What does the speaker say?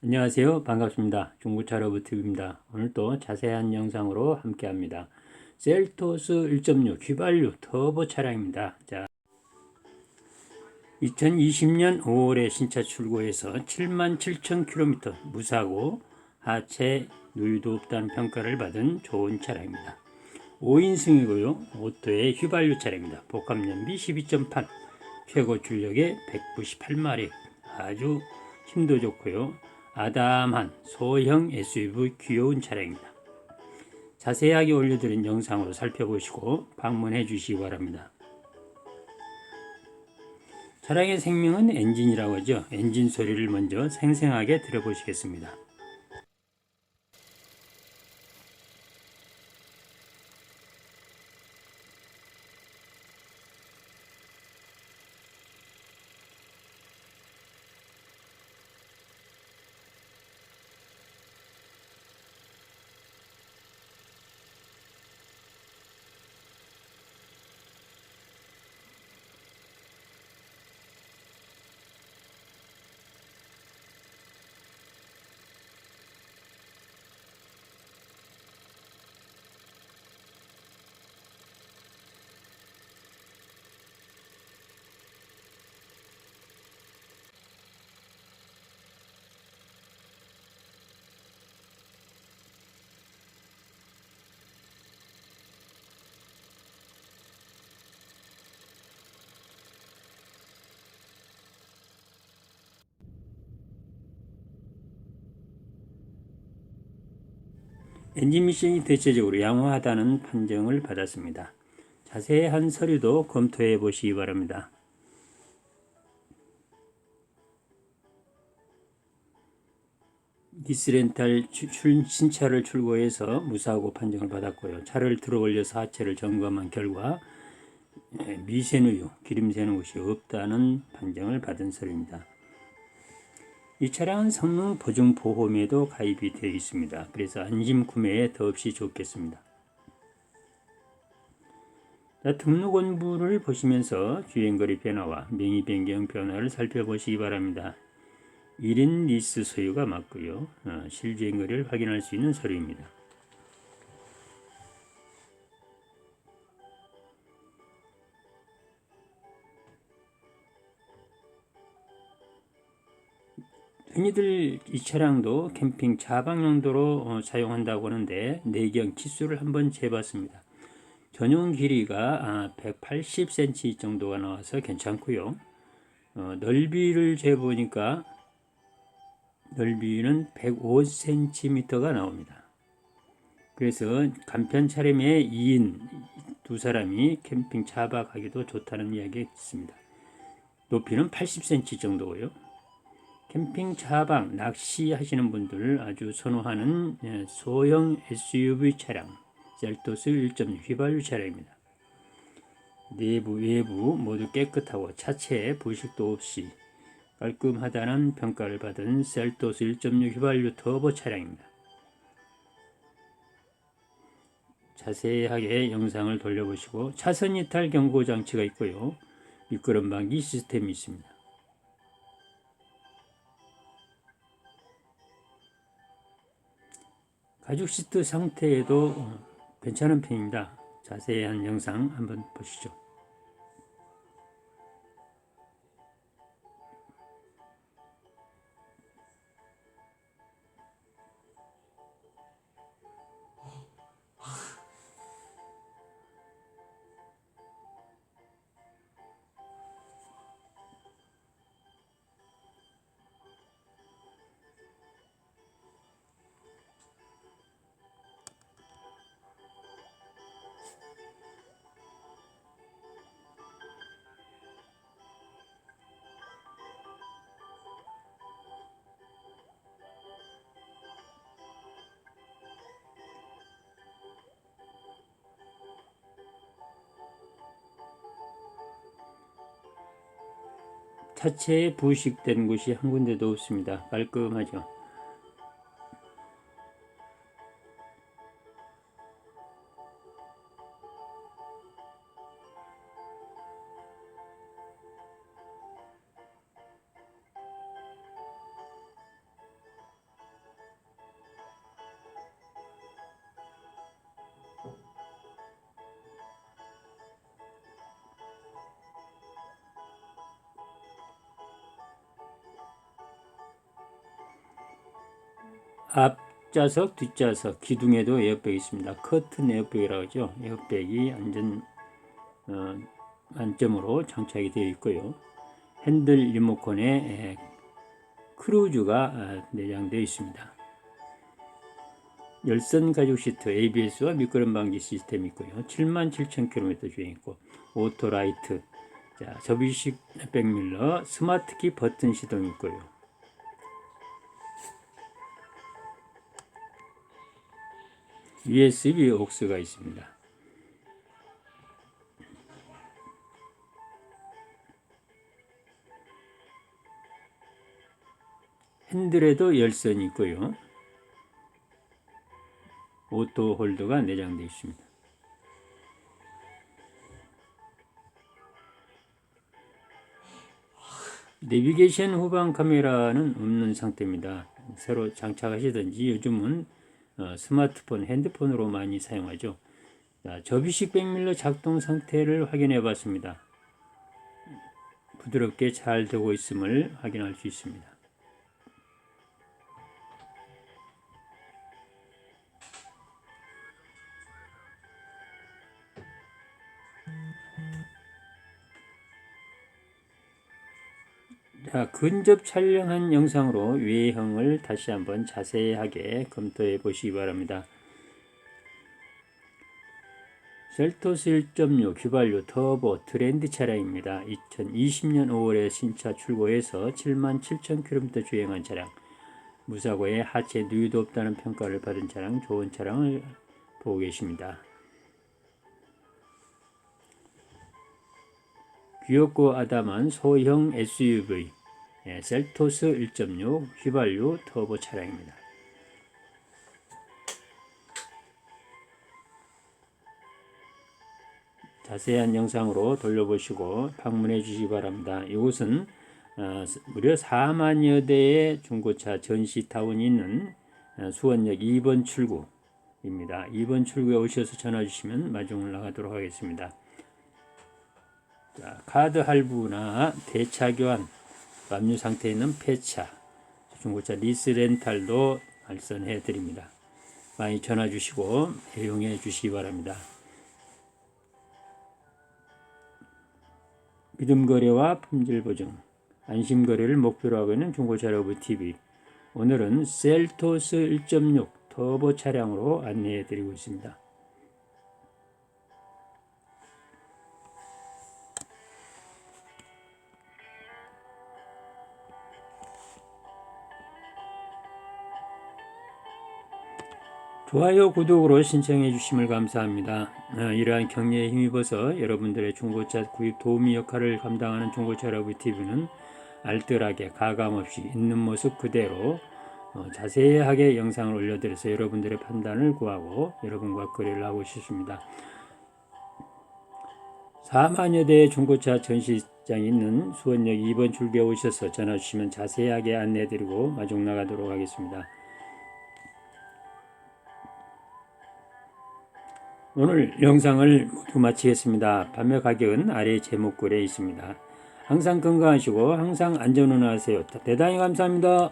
안녕하세요. 반갑습니다. 중고차 로브TV입니다. 오늘 또 자세한 영상으로 함께 합니다. 셀토스 1.6 휘발유 터보 차량입니다. 자, 2020년 5월에 신차 출고해서 77,000km 무사고 하체 누유도 없다는 평가를 받은 좋은 차량입니다. 5인승이고요. 오토의 휘발유 차량입니다. 복합연비 12.8, 최고 출력의 198마력, 아주 힘도 좋고요. 아담한 소형 SUV 귀여운 차량입니다. 자세하게 올려드린 영상으로 살펴보시고 방문해 주시기 바랍니다. 차량의 생명은 엔진이라고 하죠. 엔진 소리를 먼저 생생하게 들어보시겠습니다. 엔진 미션이 대체적으로 양호하다는 판정을 받았습니다. 자세한 서류도 검토해 보시기 바랍니다. 디스렌탈 출, 신차를 출고해서 무사고 판정을 받았고요. 차를 들어 올려서 하체를 점검한 결과 미세누유, 기름새는 곳이 없다는 판정을 받은 서류입니다. 이 차량은 성능 보증 보험에도 가입이 되어 있습니다. 그래서 안심 구매에 더없이 좋겠습니다. 자, 등록 원부를 보시면서 주행거리 변화와 명의 변경 변화를 살펴보시기 바랍니다. 1인 리스 소유가 맞고요. 어, 실주행거리를 확인할 수 있는 서류입니다. 흔히들 이 차량도 캠핑 자방 용도로 어, 사용한다고 하는데 내경 키수를 한번 재봤습니다. 전용 길이가 180cm 아, 정도가 나와서 괜찮고요. 어, 넓이를 재보니까 넓이는 105cm가 나옵니다. 그래서 간편 차림에 2인 두 사람이 캠핑 차박하기도 좋다는 이야기가 있습니다. 높이는 80cm 정도고요. 캠핑 차박, 낚시 하시는 분들 아주 선호하는 예, 소형 SUV 차량 셀토스 1.6 휘발유 차량입니다. 내부, 외부 모두 깨끗하고 차체에 부식도 없이 깔끔하다는 평가를 받은 셀토스 1.6 휘발유 터보 차량입니다. 자세하게 영상을 돌려보시고 차선 이탈 경고 장치가 있고요. 미끄럼 방지 시스템이 있습니다. 가죽 시트 상태에도 어, 괜찮은 편입니다. 자세한 영상 한번 보시죠. 차체에 부식된 곳이 한 군데도 없습니다. 깔끔하죠. 앞좌석, 뒷좌석, 기둥에도 에어백이 있습니다. 커튼 에어백이라고 하죠. 에어백이 완전 어, 만점으로 장착이 되어 있고요. 핸들 리모컨에 에, 크루즈가 아, 내장되어 있습니다. 열선 가죽 시트 ABS와 미끄럼 방지 시스템이 있고요. 77,000km 주행했고 오토라이트 자, 접이식 백밀러 스마트키 버튼 시동이 있고요. USB 옥스가 있습니다. 핸들에도 열선이 있고요. 오토 홀더가 내장되어 있습니다. 내비게이션 후방 카메라는 없는 상태입니다. 새로 장착하시든지 요즘은 어, 스마트폰, 핸드폰으로 많이 사용하죠. 자, 접이식 백밀러 작동 상태를 확인해 봤습니다. 부드럽게 잘 되고 있음을 확인할 수 있습니다. 근접 촬영한 영상으로 외형을 다시 한번 자세하게 검토해 보시기 바랍니다. 셀토스 1.6 휘발유 터보 트렌드 차량입니다. 2020년 5월에 신차 출고해서 77,000km 주행한 차량. 무사고에 하체 누유도 없다는 평가를 받은 차량, 좋은 차량을 보고 계십니다. 귀엽고 아담한 소형 SUV 예, 셀토스 1.6 휘발유 터보 차량입니다. 자세한 영상으로 돌려보시고 방문해 주시기 바랍니다. 이곳은 어, 무려 4만여 대의 중고차 전시타운이 있는 어, 수원역 2번 출구입니다. 2번 출구에 오셔서 전화 주시면 마중을 나가도록 하겠습니다. 자, 카드 할부나 대차 교환, 압류 상태에 있는 폐차, 중고차 리스 렌탈도 발선해 드립니다. 많이 전화 주시고 이용해 주시기 바랍니다. 믿음 거래와 품질 보증, 안심 거래를 목표로 하고 있는 중고차 러브 TV. 오늘은 셀토스 1.6 터보 차량으로 안내해 드리고 있습니다. 좋아요, 구독으로 신청해 주심을 감사합니다. 어, 이러한 격려에 힘입어서 여러분들의 중고차 구입 도우미 역할을 감당하는 중고차 러브 TV는 알뜰하게 가감 없이 있는 모습 그대로 어, 자세하게 영상을 올려드려서 여러분들의 판단을 구하고 여러분과 거래를 하고 싶습니다. 4만여 대의 중고차 전시장이 있는 수원역 2번 출구에 오셔서 전화 주시면 자세하게 안내해드리고 마중 나가도록 하겠습니다. 오늘 영상을 모두 마치겠습니다. 판매 가격은 아래 제목글에 있습니다. 항상 건강하시고 항상 안전운행하세요. 대단히 감사합니다.